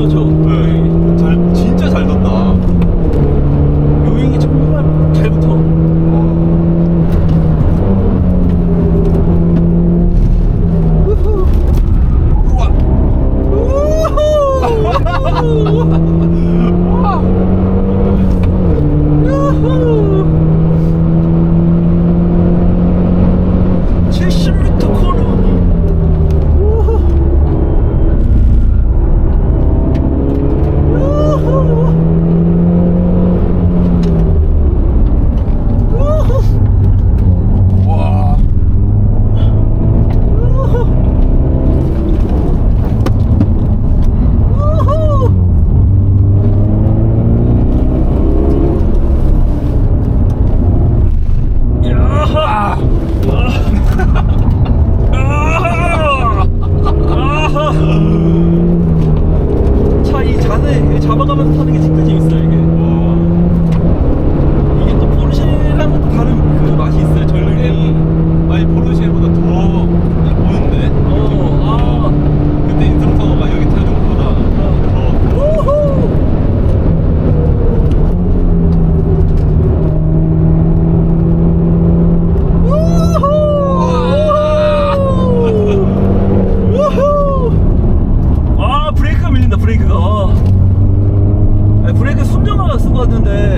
그렇죠. 네. 잘 진짜 잘 뒀다.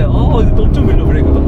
어, 엄청 밀려 브레이크도.